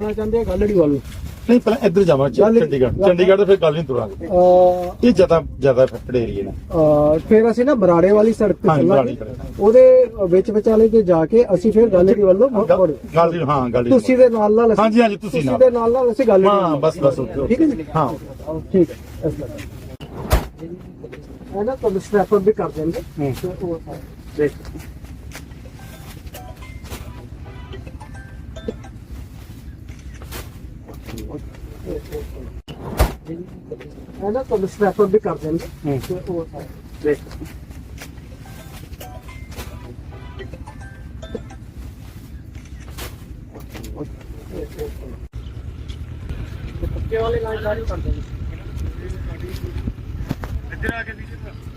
ਜਾਣਾ ਚਾਹੁੰਦੇ ਆ ਗੱਲੜੀ ਵੱਲ ਨਹੀਂ ਪਹਿਲਾਂ ਇੱਧਰ ਜਾਵਾਂ ਚ- ਗੱਲ- ਚੰਡੀਗੜ੍ਹ। ਚੰਡੀਗੜ੍ਹ ਤੋਂ ਫਿਰ ਗੱਲ ਨਹੀਂ ਤੁਰਾਂਗੇ। ਅਹ ਇਹ ਜ਼ਿਆਦਾ ਜ਼ਿਆਦਾ ਏਰੀਆ ਨੇ। ਅਹ ਫਿਰ ਅਸੀਂ ਨਾ ਬਰਾੜੇ ਵਾਲੀ ਸੜਕ ਤੇ ਹਾਂਜੀ, ਚੱਲਾਂਗੇ। ਬਰਾੜੇ ਵਾਲੀ। ਉਹਦੇ ਵਿੱਚ ਵਿਚਾਲੇ ਤੇ ਜਾ ਕੇ ਅਸੀਂ ਫਿਰ ਗੱਲੜੀ ਵੱਲੋਂ ਮੁੜ ਗੱਲ ਮੁੜੇ ਗੱਲ- ਹਾਂ ਗੱਲ ਤੁਸੀਂ ਦੇ ਨਾਲ ਨਾਲ ਅਸੀਂ- ਹਾਂਜੀ, ਹਾਂਜੀ, ਤੁਸੀਂ ਨਾਲ। ਦੇ ਨਾਲ ਨਾਲ ਅਸੀਂ ਗੱਲ ਹਾਂ ਬਸ ਬਸ ਉੱਥੇ ਠੀਕ ਹੈ ਜੀ? ਹਾਂ। ਠੀਕ ਹੈ ਇਸ ਤਰ੍ਹਾਂ। ਇਹ ਨਾ ਤੁਹਾਨੂੰ ਸਟੈਪ ਵੀ ਕਰ ਦੇਣਗੇ। ਤੇ ਉਹ ਦੇਖ ਇਹ ਨਾ ਤੁਹਾਨੂੰ ਸਟੈਪ ਵੀ ਕਰ ਦੇਣਗੇ ਹੂੰ। ਤੇ ਉਹ ਦੇਖ। ਪੱਕੇ ਵਾਲੇ ਨਾਲ ਜਾਰੀ ਕਰ ਦੇਣਗੇ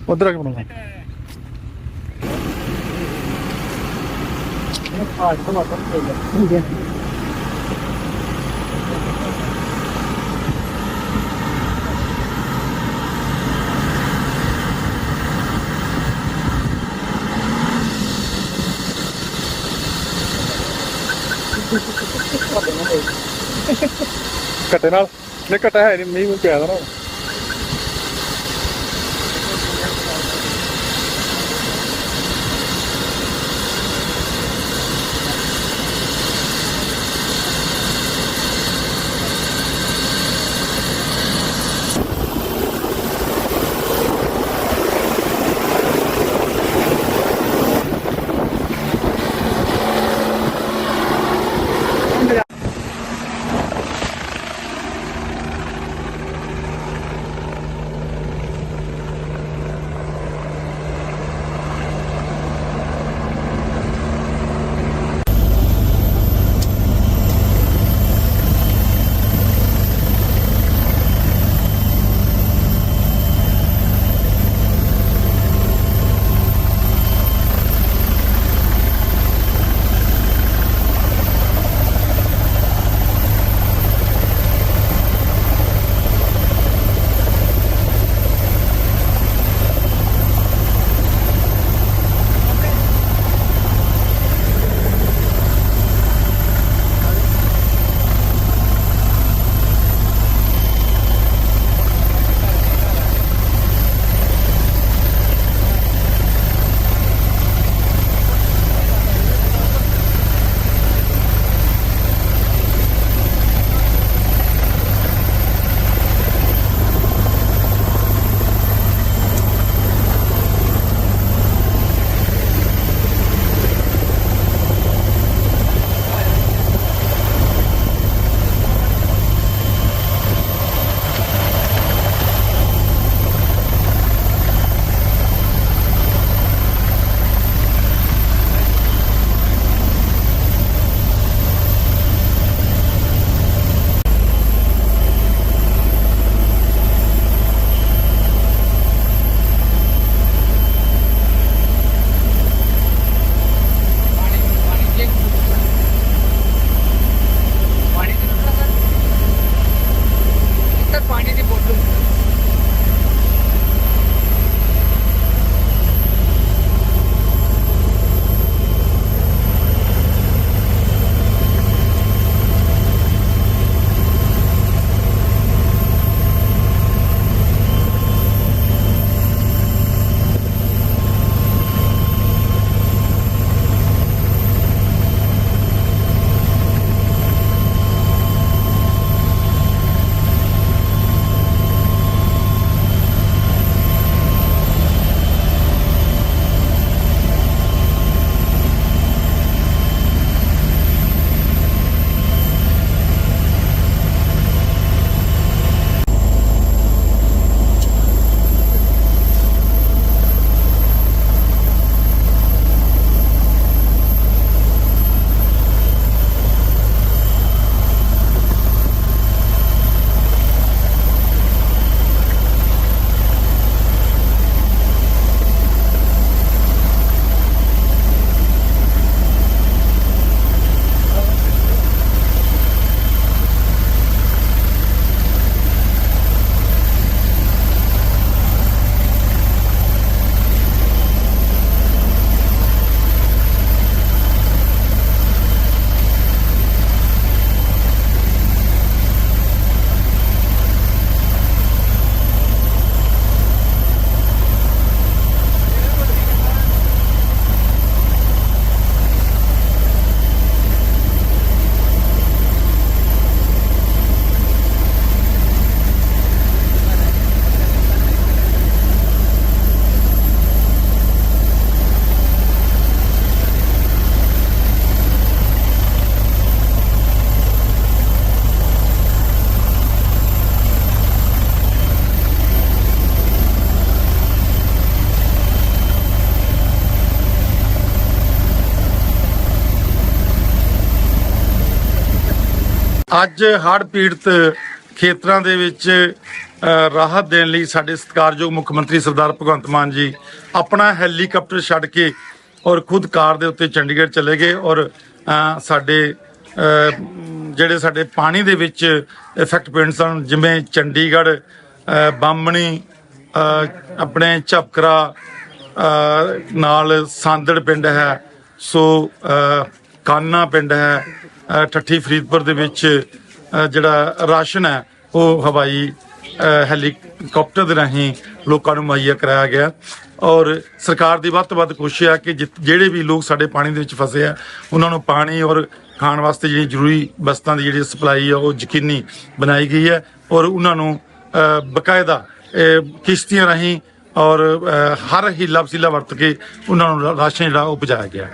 ਉਧਰ ਆ ਕੇ ਬਣਾਉਣਾ। ਆਜ ਟਮਾਟਰ ਠੀਕ ਹੈ। ਕੱਟੇ ਨਾਲ। ਨਹੀਂ ਕੱਟਾ ਹੈ ਨਹੀਂ ਮੀਂਹ ਨੂੰ ਪਿਆ ਦਾ ਨਾ। ਪਾਣੀ ਦੀ ਬੋਤਲ। ਅੱਜ ਹੜ੍ਹ ਪੀੜਤ ਖੇਤਰਾਂ ਦੇ ਵਿੱਚ ਰਾਹਤ ਦੇਣ ਲਈ ਸਾਡੇ ਸਤਿਕਾਰਯੋਗ ਮੁੱਖ ਮੰਤਰੀ ਸਰਦਾਰ ਭਗਵੰਤ ਮਾਨ ਜੀ ਆਪਣਾ ਹੈਲੀਕਾਪਟਰ ਛੱਡ ਕੇ ਔਰ ਖੁਦ ਕਾਰ ਦੇ ਉੱਤੇ ਚੰਡੀਗੜ੍ਹ ਚਲੇ ਗਏ ਔਰ ਸਾਡੇ ਜਿਹੜੇ ਸਾਡੇ ਪਾਣੀ ਦੇ ਵਿੱਚ ਇਫੈਕਟ ਪਿੰਡ ਸਨ ਜਿਵੇਂ ਚੰਡੀਗੜ੍ਹ ਅ, ਬਾਮਣੀ ਆਪਣੇ ਝਪਕਰਾ ਨਾਲ ਸਾਂਦੜ ਪਿੰਡ ਹੈ ਸੋ ਕਾਨਾ ਪਿੰਡ ਹੈ ਠੱਠੀ ਫਰੀਦਪੁਰ ਦੇ ਵਿੱਚ ਜਿਹੜਾ ਰਾਸ਼ਨ ਹੈ ਉਹ ਹਵਾਈ ਅ, ਹੈਲੀਕਾਪਟਰ ਦੇ ਰਾਹੀਂ ਲੋਕਾਂ ਨੂੰ ਮੁਹੱਈਆ ਕਰਾਇਆ ਗਿਆ। ਔਰ ਸਰਕਾਰ ਦੀ ਵੱਧ ਤੋਂ ਵੱਧ ਕੋਸ਼ਿਸ਼ ਹੈ ਕਿ ਜਿ- ਜਿਹੜੇ ਵੀ ਲੋਕ ਸਾਡੇ ਪਾਣੀ ਦੇ ਵਿੱਚ ਫਸੇ ਆ ਉਹਨਾਂ ਨੂੰ ਪਾਣੀ ਔਰ ਖਾਣ ਵਾਸਤੇ ਜਿਹੜੀ ਜ਼ਰੂਰੀ ਵਸਤਾਂ ਦੀ ਜਿਹੜੀ ਸਪਲਾਈ ਆ ਉਹ ਯਕੀਨੀ ਬਣਾਈ ਗਈ ਹੈ ਔਰ ਉਹਨਾਂ ਨੂੰ ਅ, ਬਕਾਇਦਾ ਕਿਸ਼ਤੀਆਂ ਰਾਹੀਂ ਔਰ ਹਰ ਹੀਲਾ ਵਸੀਲਾ ਵਰਤ ਕੇ ਉਹਨਾਂ ਨੂੰ ਰਾਸ਼ਨ ਜਿਹੜਾ ਉਹ ਪਹੁੰਚਾਇਆ ਗਿਆ